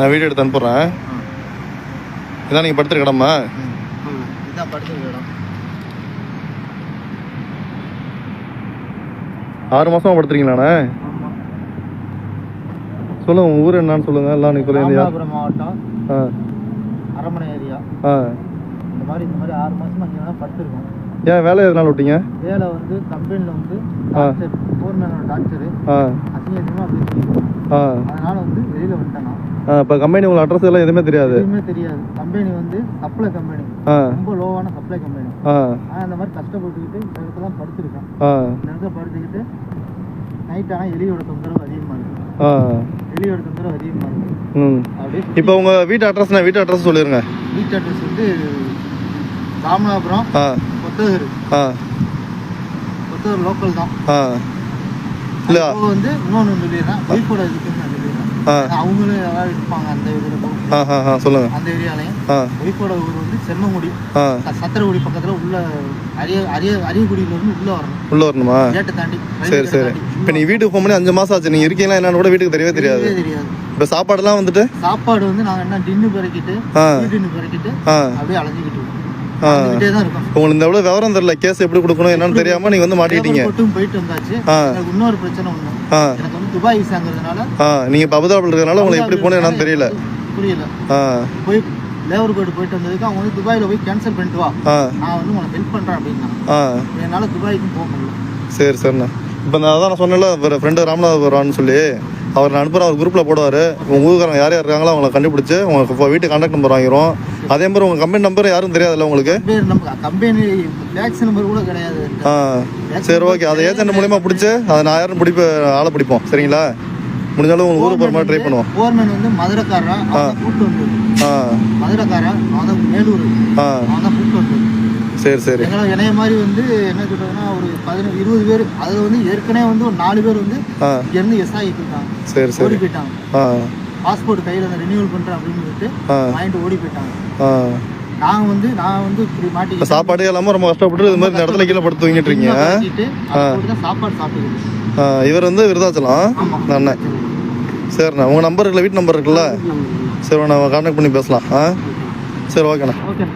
நான் வீடியோ எடுத்து அனுப்புகிறேன் இதான் நீங்கள் படுத்துருக்க இடமா? இதான் படுத்துருக்க இடம். ஆறு மாதமாக படுத்துறீங்களாண்ணே சொல்லுங்கள் உங்கள் ஊர் என்னன்னு சொல்லுங்கள் எல்லாம் நீங்கள் சொல்லுங்க மாவட்டம். ஆ. அரமனை ஏரியா. ஆ. இந்த மாதிரி இந்த மாதிரி ஆறு மாசமா இங்கே வேணால் படுத்துருக்கோம். ஏன் வேலை எதனால விட்டீங்க? வேலை வந்து கம்பெனியில் வந்து ஃபோர்மேனோட டாக்டரு அசிங்கமாக பேசுறீங்க அதனால வந்து வெளியில் வந்துட்டேன் இப்போ கம்பெனி உங்களுக்கு அட்ரஸ் எல்லாம் எதுவுமே தெரியாது? எதுவுமே தெரியாது. கம்பெனி வந்து சப்ளை கம்பெனி ரொம்ப லோவான சப்ளை கம்பெனி ஆனால் இந்த மாதிரி கஷ்டப்பட்டுக்கிட்டு இந்த இடத்துல தான் படுத்துருக்கேன். இந்த இடத்துல படுத்துக்கிட்டு நைட் ஆனால் எலியோட தொந்தரவு அதிகமாக இருக்குது ஆ. எலியோட தொந்தரவு அதிகமாக இருக்குது ம். அப்படியே இப்போ உங்கள் வீட்டு அட்ரஸ் நான் வீட்டு அட்ரஸ் சொல்லிடுங்க வீட்டு அட்ரஸ் வந்து ராமநாதபுரம் கொத்தகர். கொத்தகர் லோக்கல் தான். இல்லை. வந்து இன்னொன்று சொல்லிடுறேன் ஒய்ஃபோட நான் சொல்லிடுறேன் ஆ. அவங்களும் யாராவது இருப்பாங்க அந்த ஆ சொல்லுங்கள் அந்த ஏரியாலையும். ஒய்ஃபோட ஊர் வந்து சென்னங்குடி. ஆ. ச- சத்திரகுடி பக்கத்தில் உள்ள அரிய அரிய அரியக்குடியில இருந்து உள்ள வரணும். உள்ளே வரணுமா? கேட்டை தாண்டி சரி சரி. இப்போ நீ வீட்டுக்கு போகும்போது அஞ்சு மாதம் ஆச்சு. நீங்கள் இருக்கீங்களா என்னன்னு கூட வீட்டுக்கு தெரியவே தெரியாது. தெரியாது. இப்போ சாப்பாடுலாம் வந்துட்டு? சாப்பாடு வந்து நாங்கள் என்ன டின்னு பிறக்கிட்டு டின்னு பிறக்கிட்டு அப்படியே அலைஞ்சிக்கிட்டு உங்களுக்கு இந்த எவ்வளோ விவரம் தெரியல கேஸ் எப்படி கொடுக்கணும் என்னன்னு தெரியாமல் நீங்கள் வந்து போட்டும் போயிட்டு வந்தாச்சு. இன்னொரு பிரச்சனை ஒண்ணு. எனக்கு வந்து துபாய் விசாங்கிறதுனால ஆ நீங்கள் இப்போ அபுதாபில் இருக்கிறனால உங்களுக்கு எப்படி போகணும் என்னன்னு தெரியல. புரியல. போய் லேபர் கோடு போயிட்டு வந்ததுக்கு அவங்க வந்து துபாயில போய் கேன்சல் பண்ணிட்டு வா. நான் வந்து உனக்கு ஹெல்ப் பண்றேன் அப்படின்னா. என்னால துபாய்க்கும் போக முடியல. சரி சரிண்ணா. இப்போ நான் அதான் நான் சொன்னேன்ல ஃப்ரெண்டு ராமநாதபுரம்னு சொல்லி அவர் நான் அனுப்புகிறேன் அவர் குரூப்பில் போடுவார். உங்கள் ஊருக்காரங்க யார் யார் இருக்காங்களோ அவங்கள கண்டுபிடிச்சி உங்கள் வீட்டு கான்டாக்ட் நம்பர் வாங்கிரும் அதே மாதிரி உங்கள் கம்பெனி நம்பர் யாரும் தெரியாதுல்ல உங்களுக்கு? கம்பெனி டேக்ஸ் நம்பர் கூட கிடையாது. ஆ சரி ஓகே அதை ஏஜென்ட் மூலியமா பிடிச்சி அதை நான் யாரும் பிடிப்ப ஆளை பிடிப்போம். சரிங்களா? முடிஞ்சாலும் உங்களுக்கு ஊருக்கு போகிற மாதிரி ட்ரை பண்ணுவோம். ஃபோர்மேன் வந்து மதுரைக்காரன் கூட்டு வந்து. ஆ. மதுரைக்காரன் அவன் மேலூர். ஆ. அவன் தான் கூட்டு வந்து. சரி சரி. எங்களை இணைய மாதிரி வந்து என்ன சொல்றதுன்னா ஒரு பதினஞ்சு இருபது பேர். அதுல வந்து ஏற்கனவே வந்து ஒரு நாலு பேர் வந்து ஆ. இங்க இருந்து எஸ் ஆகிட்டு இருக்காங்க சரி சரி. போயிட்டாங்க. ஆ. பாஸ்போர்ட் கையில அந்த ரினியூவல் பண்றேன் அப்படின்னு சொல்லிட்டு வாங்கிட்டு ஓடி போயிட்டாங்க. ஆ. நான் வந்து நான் வந்து இப்படி இப்போ மாட்டிக்கிட்டு சாப்பாடு எல்லாமே ரொம்ப கஷ்டப்பட்டு இது மாதிரி இடத்துல கீழே படுத்து தூங்கிட்டு இருக்கீங்க. அதை சாப்பாடு சாப்பிட்டுக்கிட்டு ஆ, இவர் வந்து விருதாச்சலம்? அண்ணன் சரிண்ணா உங்கள் நம்பர் இருக்குல்ல வீட்டு நம்பர் இருக்குல்ல? சரி நான் கான்டாக்ட் பண்ணி பேசலாம். ஆ? சரி ஓகேண்ணா. ஓகே